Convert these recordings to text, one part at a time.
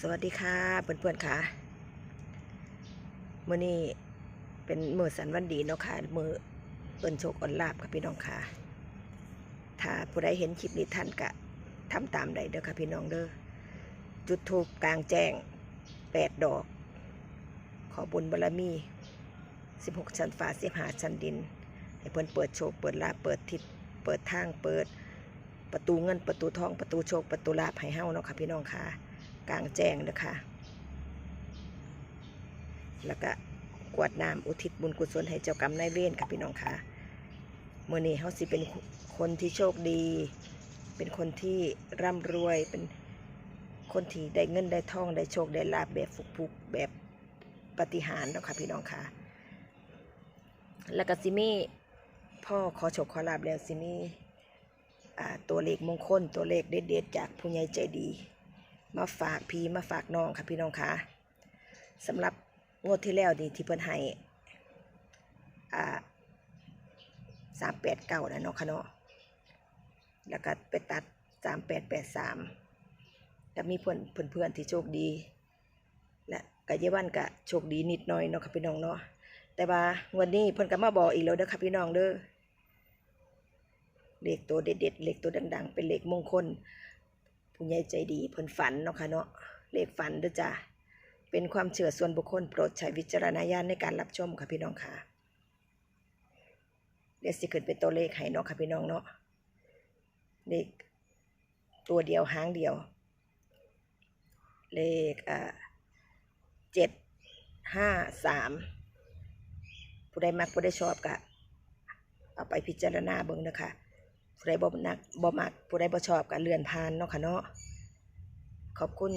สวัสดีค่ะเพื่อนๆค่ะมื่อนี้เป็นมือสันวันดีเนาะค่ะมือเอินโชคอ่อนลาบค่ะพี่น้องค่ะ ถ้าผู้ใดเห็นคลิปนี้ท่านกะทำตามใดเด้อค่ะพี่น้องเด้อจุดทูปกลางแจ้งแปดดอก ขอบุญบารมีสิบหกชั้นฟ้าสิบหาชั้นดิน ให้เพื่อนเปิดโชคเปิดลาบเปิดทิศเปิดทางเปิดประตูเงินประตูทองประตูโชคประตูลาบให้เฮาเนาะค่ะพี่น้องค่ะ กลางแจ้งนะคะ แล้วก็กวดน้ำอุทิศบุญกุศลให้เจ้ากรรมนายเวรค่ะพี่น้องค่ะเมื่อนี้เขาสิเป็นคนที่โชคดี เป็นคนที่ร่ำรวย เป็นคนที่ได้เงินได้ทองได้โชคได้ลาบแบบฟุกๆแบบปฏิหารนะค่ะพี่น้องค่ะ แล้วก็สิมี่พ่อขอโชคขอลาบแล้วสิมี่ตัวเลขมงคลตัวเลขเด็ดๆจากผู้ใหญ่ใจดี มาฝากพี่มาฝากน้องค่ะพี่น้องคะสำหรับงวดที่แล้วนี่ที่เพิ่นให้อ่าสามแปดเก้านะเนาะค่ะเนาะแล้วก็ไปตัดสามแปดแปดสามแล้วมีเพื่อนเพื่อนเพื่อนที่โชคดี และกายวันก็โชคดีนิดหน่อยเนาะค่ะพี่น้องเนาะแต่ว่าวันนี้เพิ่อนก็มาบอกอีกแล้วเด้อค่ะพี่น้องเด้อเลขตัวเด็ดๆเลขตัวดัง ๆ เป็นเลขมงคล ผู้ใหญ่ใจดีเพิ่นฝันเนาะค่ะเนาะเลขฝันเด้อจ้ะเป็นความเชื่อส่วนบุคคลโปรดใช้วิจารณญาณในการรับชมค่ะพี่น้องค่ะเดี๋ยวสิขึ้นเป็นตัวเลขให้เนาะค่ะพี่น้องเนาะเลขตัวเดียวหางเดียว เลขอ่าเจ็ดห้าสามผู้ใดมักผู้ใดชอบกะเอาไปพิจารณาเบิ่งนะคะ ผู้ใดบ่นักบ่มักผู้ใดบ่ชอบก็เลื่อนผ่านเนาะค่ะเนาะขอบคุณ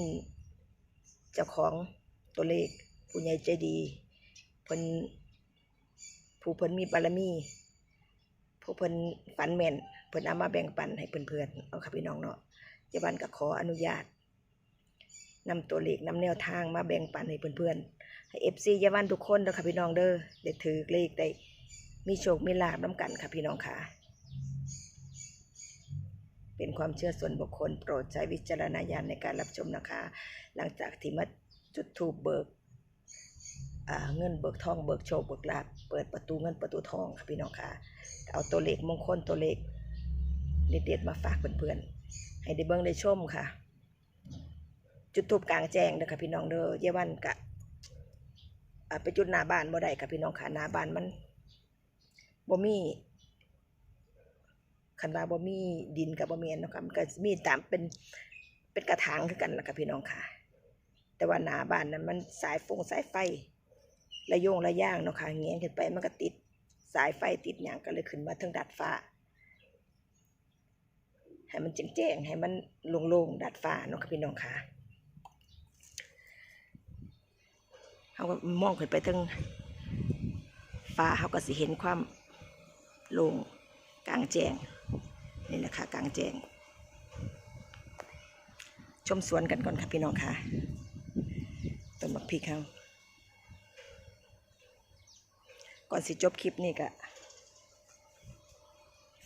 เจ้าของตัวเลขผู้ใหญ่ใจดีเพิ่นผู้เพิ่นมีบารมีผู้เพิ่นฝันแม่นเพิ่นเอามาแบ่งปันให้เพื่อนๆเนาค่ะพี่น้องเนาะเจาวันก็ขออนุญาตนำตัวเลขนำแนวทางมาแบ่งปันให้เพื่อนๆให้ FC เยาวันทุกคนเด้อค่ะพี่น้องเด้อได้ถือเลขได้มีโชคมีลาภนํกันค่ะพี่น้องค่ะ เป็นความเชื่อส่วนบุคคล โปรดใช้วิจารณญาณในการรับชมนะคะ หลังจากที่มาจุดทูบเบิกเงินเบิกทองเบิกโชคเบิกลาภเปิดประตูเงินประตูทองค่ะพี่น้องค่ะ เอาตัวเลขมงคลตัวเลขเด็ดๆมาฝากเพื่อนๆให้ได้เบิ่งได้ชมค่ะ จุดทูบกลางแจ้งเด้อค่ะพี่น้องเด้อเยาวันกะไปจุดหน้าบ้านบ่ได้ค่ะพี่น้องค่ะหน้าบ้านมันบ่มี คันว่าบ่มีดินกับบ่มีอันนะคะมันก็มีตามเป็นเป็นกระถางคือกันละค่ะพี่น้องค่ะ แต่ว่าหนาบ้านนั้นมันสายฟงสายไฟระโยงระย่างเนาะค่ะเงี้ยขึ้นไปมันก็ติดสายไฟติดหยังก็เลยขึ้นมาถึงดัดฟ้าให้มันแจ้งๆให้มันโล่งๆดัดฟ้าเนาะค่ะพี่น้องค่ะเขาก็มองขึ้นไปถึงฟ้าเขาก็สิเห็นความโล่ง กลางแจ้งนี่นะค่ะกลางแจ้งชมสวนกันก่อนค่ะพี่น้องค่ะต้นบักพริกเขาก่อนสิจบคลิปนี่ก็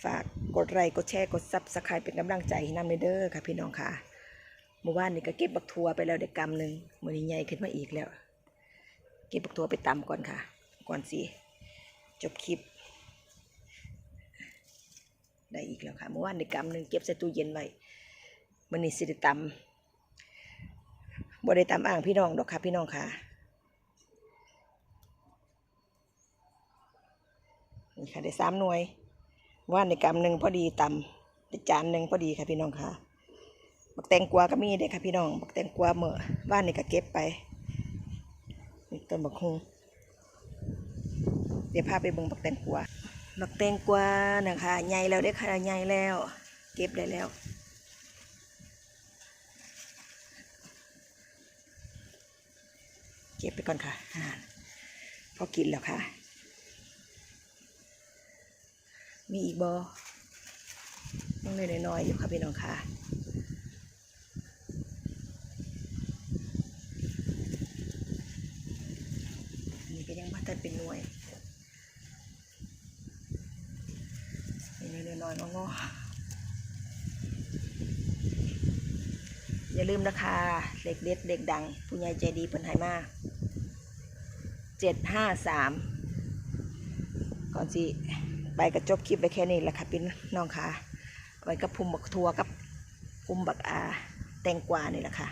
ฝากกดไลค์กดแชร์กดซับสไครป์เป็นกำลังใจให้นำเด้อค่ะ พี่น้องค่ะเมื่อวานนี่ก็เก็บบักทัวไปแล้วได้กำหนึ่งมือนี้ใหญ่ขึ้นมาอีกแล้ว เก็บบักทัวไปตำก่อนค่ะ ก่อนสิจบคลิป ได้อีกแล้วค่ะเมื่อวานในกำหนึ่งเก็บใส่ตู้เย็นไว้มันนี่สิตำบ่ได้ตำอ่างพี่น้องดอกค่ะพี่น้องค่ะนี่ค่ะได้สามหน่วยเมื่อว่านในกำหนึ่งพอดีตำได้จานหนึ่งพอดีค่ะพี่น้องค่ะบักแตงกวาก็มีได้ค่ะพี่น้องบักแตงกวาเมื่อว่านนี่ก็เก็บไปนี่ต้นบักฮงเดี๋ยวพาไปเบิ่งบักแตงกวา บักแตงกวานะคะใหญ่แล้วได้ค่ะใหญ่แล้ว เก็บได้แล้วเก็บไปก่อนค่ะพอกินแล้วค่ะ มีอีกบอยังเลยน้อยๆอยู่ค่ะพี่น้องค่ะนนี้ก็ยังมาแต่เป็นหน่วย นี่น้อยงออย่าลืมนะคะเล็กเด็ดเด็กดัง ผู้ใหญ่ใจดีเพิ่นให้มาเจ็ดห้าสามก่อนสิไปกระจบคลิปไปแค่นี้แหละค่ะพี่น้องค่ะไว้กับภูมิบักทัวกับภูมิบักอาแตงกวานี่แหละค่ะ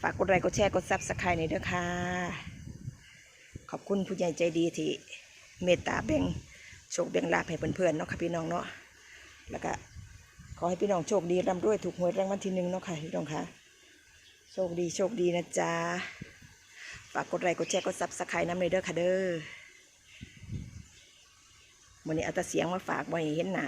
ฝากกดไลค์กดแชร์กดซับสไครต์นี่ด้วยค่ะ ขอบคุณผู้ใหญ่ใจดีที่เมตตาแบ่งโชคแบ่งลาภให้เพื่อนๆเนาะค่ะพี่น้องเนาะ แล้วก็ขอให้พี่น้องโชคดีร่ำรวยถูกหวยรางวัลที่หนึ่งเนาะค่ะพี่น้องค่ะโชคดีโชคดีนะจ๊ะฝากกดไลค์กดแชร์กดซับสไครต์น้ำเลยเด้อค่ะเด้อวันนี้เอาแต่เสียงมาฝากไว้เห็นหนา